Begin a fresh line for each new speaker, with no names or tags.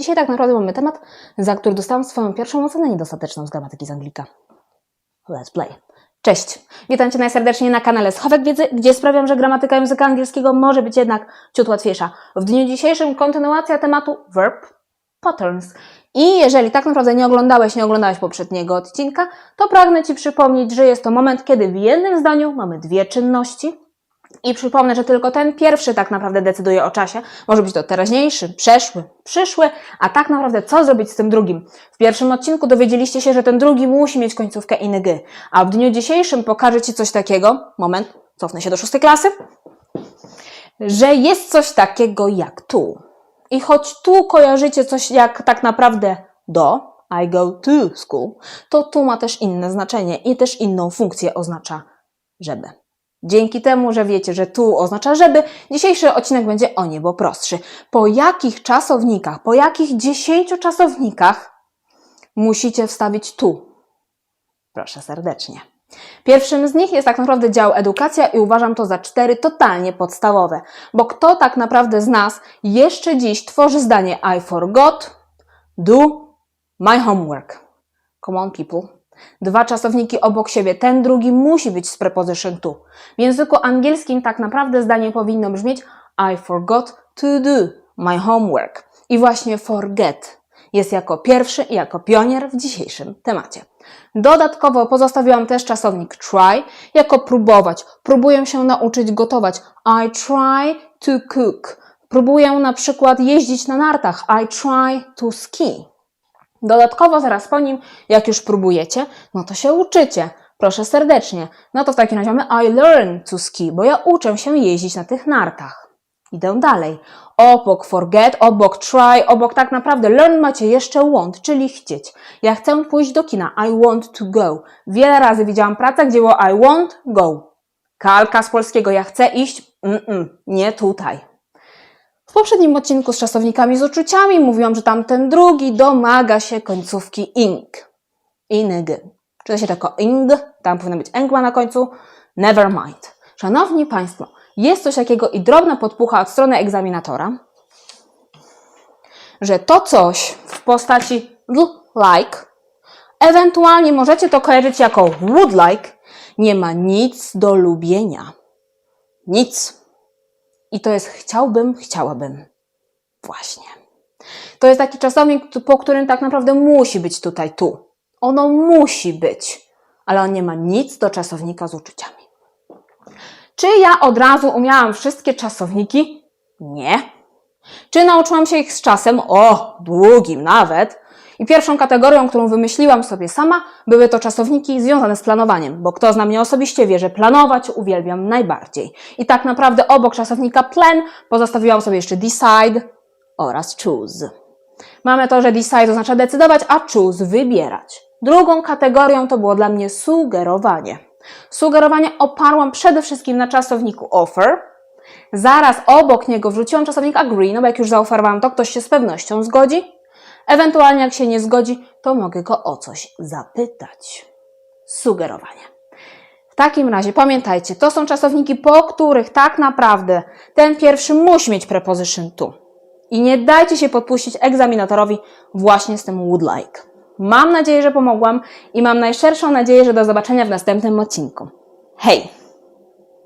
Dzisiaj tak naprawdę mamy temat, za który dostałam swoją pierwszą ocenę niedostateczną z gramatyki z Anglika. Let's play. Cześć, witam Cię najserdeczniej na kanale Schowek Wiedzy, gdzie sprawiam, że gramatyka języka angielskiego może być jednak ciut łatwiejsza. W dniu dzisiejszym kontynuacja tematu verb patterns. I jeżeli tak naprawdę nie oglądałeś, nie oglądałeś poprzedniego odcinka, to pragnę Ci przypomnieć, że jest to moment, kiedy w jednym zdaniu mamy dwie czynności, i przypomnę, że tylko ten pierwszy tak naprawdę decyduje o czasie. Może być to teraźniejszy, przeszły, przyszły, a tak naprawdę co zrobić z tym drugim? W pierwszym odcinku dowiedzieliście się, że ten drugi musi mieć końcówkę ing, a w dniu dzisiejszym pokażę Ci coś takiego, moment, cofnę się do szóstej klasy, że jest coś takiego jak tu. I choć tu kojarzycie coś jak tak naprawdę do, I go to school, to tu ma też inne znaczenie i też inną funkcję oznacza żeby. Dzięki temu, że wiecie, że tu oznacza żeby, dzisiejszy odcinek będzie o niebo prostszy. Po jakich czasownikach, po jakich dziesięciu czasownikach musicie wstawić tu? Proszę serdecznie. Pierwszym z nich jest tak naprawdę dział edukacja i uważam to za cztery totalnie podstawowe, bo kto tak naprawdę z nas jeszcze dziś tworzy zdanie I forgot, do, my homework. Come on people. Dwa czasowniki obok siebie, ten drugi musi być z preposition to. W języku angielskim tak naprawdę zdanie powinno brzmieć I forgot to do my homework. I właśnie forget jest jako pierwszy i jako pionier w dzisiejszym temacie. Dodatkowo pozostawiłam też czasownik try jako próbować. Próbuję się nauczyć gotować. I try to cook. Próbuję na przykład jeździć na nartach. I try to ski. Dodatkowo zaraz po nim, jak już próbujecie, no to się uczycie. Proszę serdecznie. No to w takim razie mamy I learn to ski, bo ja uczę się jeździć na tych nartach. Idę dalej. Obok forget, obok try, obok tak naprawdę learn macie jeszcze want, czyli chcieć. Ja chcę pójść do kina. I want to go. Wiele razy widziałam pracę, gdzie było I want go. Kalka z polskiego. Ja chcę iść. Mm -mm, nie tutaj. W poprzednim odcinku z czasownikami z uczuciami mówiłam, że tamten drugi domaga się końcówki ing. Ing. Czyta się tylko ing, tam powinno być engma na końcu. Never mind. Szanowni Państwo, jest coś takiego i drobna podpucha od strony egzaminatora, że to coś w postaci like, ewentualnie możecie to kojarzyć jako would like, nie ma nic do lubienia. Nic. I to jest chciałbym, chciałabym. Właśnie. To jest taki czasownik, po którym tak naprawdę musi być tutaj tu. Ono musi być, ale on nie ma nic do czasownika z uczuciami. Czy ja od razu umiałam wszystkie czasowniki? Nie. Czy nauczyłam się ich z czasem? O, długim nawet. I pierwszą kategorią, którą wymyśliłam sobie sama, były to czasowniki związane z planowaniem, bo kto zna mnie osobiście wie, że planować uwielbiam najbardziej. I tak naprawdę obok czasownika plan pozostawiłam sobie jeszcze decide oraz choose. Mamy to, że decide oznacza decydować, a choose wybierać. Drugą kategorią to było dla mnie sugerowanie. Sugerowanie oparłam przede wszystkim na czasowniku offer. Zaraz obok niego wrzuciłam czasownik agree, no bo jak już zaoferowałam to, ktoś się z pewnością zgodzi. Ewentualnie jak się nie zgodzi, to mogę go o coś zapytać. Sugerowanie. W takim razie pamiętajcie, to są czasowniki, po których tak naprawdę ten pierwszy musi mieć preposition to. I nie dajcie się podpuścić egzaminatorowi właśnie z tym would like. Mam nadzieję, że pomogłam i mam najszerszą nadzieję, że do zobaczenia w następnym odcinku. Hej!